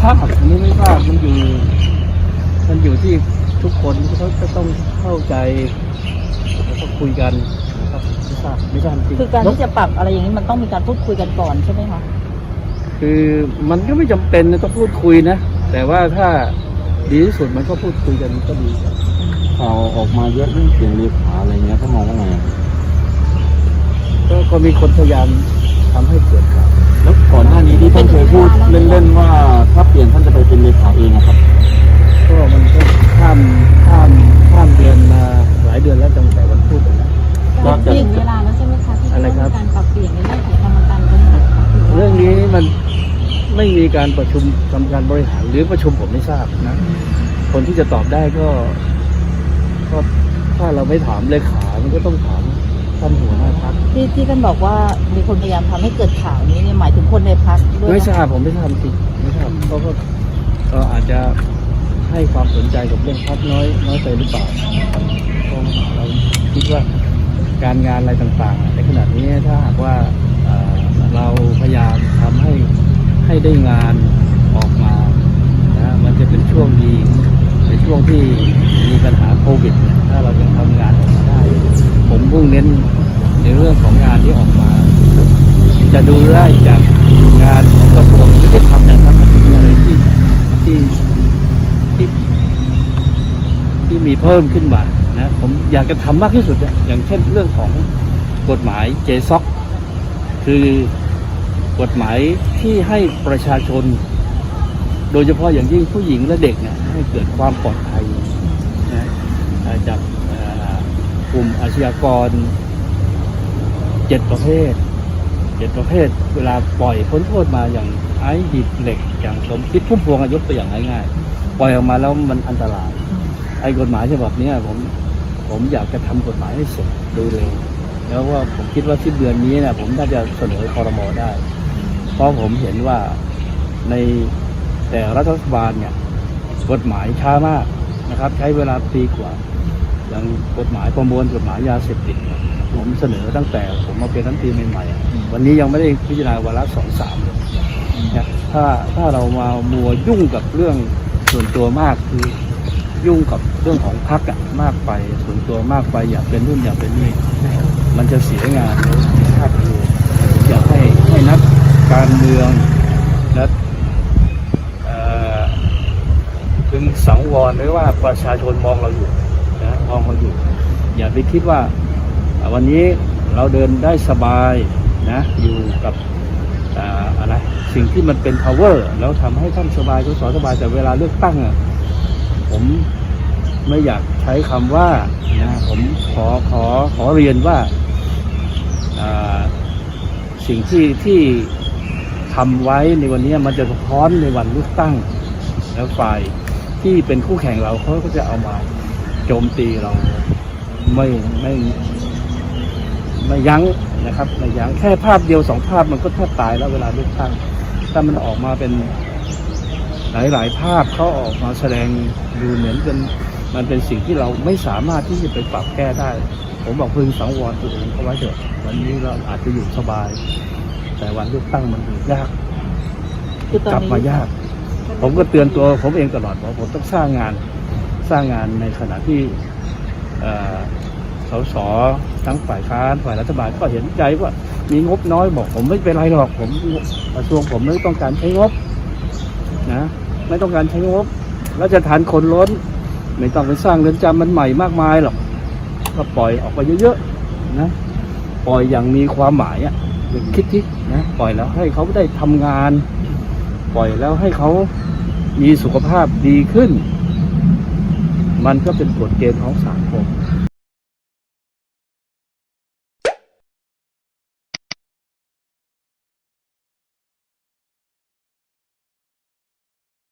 ทราบอันนี้ไม่ทราบมันอยู่ มันอยู่ที่ทุกคนเขาจะต้องเข้าใจแล้วก็คุยกันนะครับไม่ทราบไม่ทราบจริงคือการที่จะปรับอะไรอย่างนี้มันต้องมีการพูดคุยกันก่อนใช่ไหมคะคือมันก็ไม่จำเป็นนะต้องพูดคุยนะ แต่ว่าถ้าดีที่สุดมันก็พูดคุยกันก็ดีครับข่าวออกมาเยอะเรื่องเปลี่ยนเลขาอะไรเงี้ยเขามองว่าไงก็ก็มีคนพยายาม ทำให้เกิดข่าวแล้วก่อนหน้านี้ที่ท่านเคยพูดเล่นๆว่าถ้าเปลี่ยนท่านจะไปเป็นเลขาเองอะครับ ก็มันก็ข้ามข้ามข้ามเดือนมาหลายเดือนแล้วตั้งแต่วันพูดไปแล้วก็จะถึงเวลาแล้วใช่ไหมคะที่จะอะไรครับมีการปรับเปลี่ยนในเรื่องของกรรมการบริหารค่ะถือว่าเรื่องนี้มันไม่มีการประชุมกรรมการบริหารหรือประชุมผมไม่ทราบนะ คนที่จะตอบได้ก็ก็ถ้าเราไม่ถามเลขา มันก็ต้องถาม ท่านหัวหน้าพักที่ที่ท่านบอกว่ามีคนพยายามทำให้เกิดข่าวนี้เนี่ยหมายถึงคนในพักด้วยไม่นะทราบผมไม่ทราบจริงไม่ทราบเขาก็ก็อาจจะให้ความสนใจกับเรื่องพักน้อยน้อยไปหรือเปล่านะครับเพราะเราคิดว่าการงานอะไรต่างๆ ในขณะนี้ถ้าหากว่าเอ่อเราพยายามทำให้ให้ได้งานออกมานะมันจะเป็นช่วงดีในช่วงที่มีปัญหาโควิดเนี่ยถ้าเรายัง เน้นในเรื่องของงานที่ออกมา จะดูได้จากงานของกระทรวงยุติธรรมนะครับมันเป็นอะไรที่ที่ที่ที่มีเพิ่มขึ้นมานะผมอยากจะทำมากที่สุดอะอย่างเช่นเรื่องของกฎหมายเจซ็อกคือกฎหมายที่ให้ประชาชน โดยเฉพาะอย่างยิ่งผู้หญิงและเด็กเนี่ยให้เกิดความปลอดภัยนะจาก กลุ่มอาชญากรเจ็ดประเภทเจ็ดประเภท เวลาปล่อยพ้นโทษมาอย่างไอ้ดิบเหล็ก อย่างสมคิดพุ่มพวงอะยกตัวอย่างง่ายๆปล่อยออกมาแล้วมันอันตราย ไอ้กฎหมายฉบับนี้ผมผมอยากจะทำกฎหมายให้เสร็จโดยเร็วแล้วว่าผมคิดว่าสิ้นเดือนนี้เนี่ยผมน่าจะเสนอคอรมอได้ เพราะผมเห็นว่าในแต่รัฐบาลเนี่ยกฎหมายช้ามากนะครับ ใช้เวลาปีกว่า อย่างกฎหมายประมวลกฎหมายยาเสพติดเนี่ยผมเสนอตั้งแต่ผมมาเป็นรัฐมนตรีใหม่ๆอะวันนี้ยังไม่ได้พิจารณาวาระสองสามเลยนะถ้าถ้าเรามามัวยุ่งกับเรื่องส่วนตัวมากคือยุ่งกับเรื่องของพรรคอะมากไปส่วนตัวมากไปอยากเป็นนู่นอยากเป็นนี่มันจะเสียงานเลยเสียภาพลักษณ์อยากให้ให้นักการเมืองและเอ่อพึงสังวรหรือว่าประชาชนมองเราอยู่ นะมองเราอยู่ อย่าไปคิดว่าวันนี้เราเดินได้สบายนะอยู่กับอ่าอะไรสิ่งที่มันเป็น power แล้วทำให้ท่านสบายสสสบายแต่เวลาเลือกตั้งอะผมไม่อยากใช้คำว่านะผมขอขอขอเรียนว่าอ่าสิ่งที่ที่ทำไว้ในวันนี้มันจะสะท้อนในวันเลือกตั้ง แล้วฝ่ายที่เป็นคู่แข่งเราเขาก็จะเอามา โจมตีเราไม่ไม่ไม่ยั้งนะครับไม่ยั้งแค่ภาพเดียวสองภาพมันก็แทบตายแล้วเวลาเลือกตั้งถ้ามันออกมาเป็นหลาย ๆ ภาพเขาออกมาแสดงดูเหมือนเป็นมันเป็นสิ่งที่เราไม่สามารถที่จะไปปรับแก้ได้ ผมบอกพึงสังวรตัวเองเขาไว้เถอะวันนี้เราอาจจะอยู่สบาย แต่วันเลือกตั้งมันอยู่ยากคือตอนกลับนี้มายาก ผมก็เตือนตัวผมเองตลอดว่าผมต้องสร้างงาน สร้างงานในขณะที่สสทั้งฝ่ายค้านฝ่ายรัฐบาลก็เห็นใจว่ามีงบน้อยบอกผมไม่เป็นไรหรอกผมกระทรวงผมไม่ต้องการใช้งบนะไม่ต้องการใช้งบแล้วจะทานคนล้น ไม่ต้องไปสร้างเรือนจำมันใหม่มากมายหรอกก็ปล่อยออกไปเยอะๆนะปล่อยอย่างมีความหมายอะคิดที่นะปล่อยแล้วให้เขาได้ทำงาน ปล่อยแล้วให้เขามีสุขภาพดีขึ้น มันก็เป็นกฎเกณฑ์ของสังคม